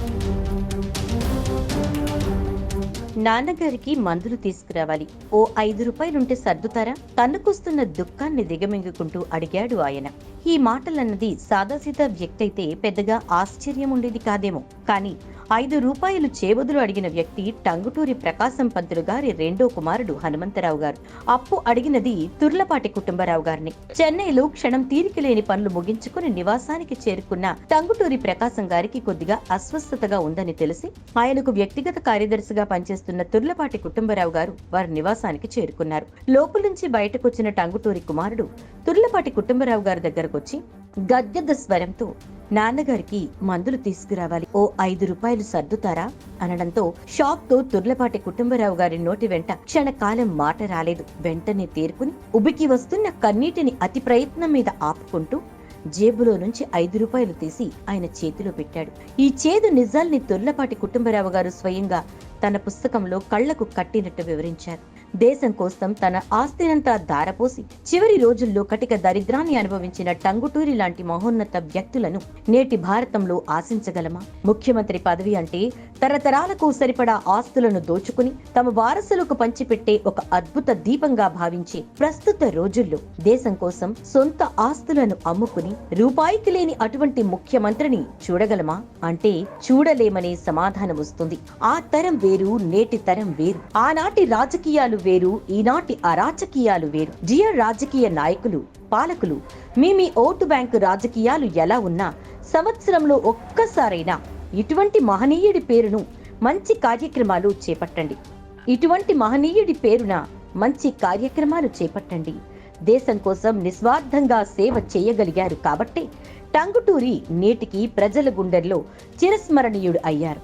Thank you. నాన్నగారికి మందులు తీసుకురావాలి. ఓ ఐదు రూపాయలుంటే సర్దుతారా? తన్నుకొస్తున్న దుఃఖాన్ని దిగమింగుకుంటూ అడిగాడు ఆయన. ఈ మాటలన్నది సాదాసీదా వ్యక్తి అయితే పెద్దగా ఆశ్చర్యం ఉండేది కాదేమో. కానీ ఐదు రూపాయలు చేబదులు అడిగిన వ్యక్తి టంగుటూరి ప్రకాశం పంతులు గారి రెండో కుమారుడు హనుమంతరావు గారు. అప్పు అడిగినది తుర్లపాటి కుటుంబరావు గారిని. చెన్నైలో క్షణం తీరిక లేని పనులు ముగించుకుని నివాసానికి చేరుకున్న టంగుటూరి ప్రకాశం గారికి కొద్దిగా అస్వస్థతగా ఉందని తెలిసి ఆయనకు వ్యక్తిగత కార్యదర్శిగా పనిచేస్తున్న తుర్లపాటి కుటుంబరావు గారు వారి నివాసానికి చేరుకున్నారు. లోపల నుంచి బయటకొచ్చిన టంగుటూరి కుమారుడు తుర్లపాటి కుటుంబరావు గారి దగ్గరకొచ్చి గద్గద్ద స్వరంతో నాన్నగారికి మందులు తీసుకురావాలి. ఓ ఐదు రూపాయలు సర్దుతారా? అనడంతో షాక్తో తుర్లపాటి కుటుంబరావు గారి నోటి వెంట క్షణకాలం మాట రాలేదు. వెంటనే తీర్పుని ఉబికి వస్తున్న కన్నీటిని అతి ప్రయత్నం మీద ఆపుకుంటూ జేబులో నుంచి ఐదు రూపాయలు తీసి ఆయన చేతిలో పెట్టాడు. ఈ చేదు నిజాల్ని తుర్లపాటి కుటుంబరావు గారు స్వయంగా తన పుస్తకంలో కళ్ళకు కట్టినట్టు వివరించారు. దేశం కోసం తన ఆస్తినంతా దారపోసి చివరి రోజుల్లో కటిక దరిద్రాన్ని అనుభవించిన టంగుటూరి లాంటి మహోన్నత వ్యక్తులను నేటి భారతంలో ఆశించగలమా? ముఖ్యమంత్రి పదవి అంటే తరతరాలకు సరిపడా ఆస్తులను దోచుకుని తమ వారసులకు పంచిపెట్టే ఒక అద్భుత దీపంగా భావించే ప్రస్తుత రోజుల్లో దేశం కోసం సొంత ఆస్తులను అమ్ముకుని రూపాయికి లేని అటువంటి ముఖ్యమంత్రిని చూడగలమా? అంటే చూడలేమనే సమాధానం వస్తుంది. ఆ తరం వేరు నేటి తరం వేరు. ఆనాటి రాజకీయాలు వేరు ఈనాటి అరాచకీయాలు వేరు. డియర్ రాజకీయ నాయకులు పాలకులు మీ మీ ఓటు బ్యాంకు రాజకీయాలు ఎలా ఉన్నా సంవత్సరంలో ఒక్కసారైనా ఇటువంటి మహనీయుడి పేరును మంచి కార్యక్రమాలు చేపట్టండి. ఇటువంటి మహనీయుడి పేరున మంచి కార్యక్రమాలు చేపట్టండి. దేశం కోసం నిస్వార్థంగా సేవ చేయగలిగారు కాబట్టి టంగుటూరి నేటికి ప్రజల గుండెల్లో చిరస్మరణీయుడు అయ్యారు.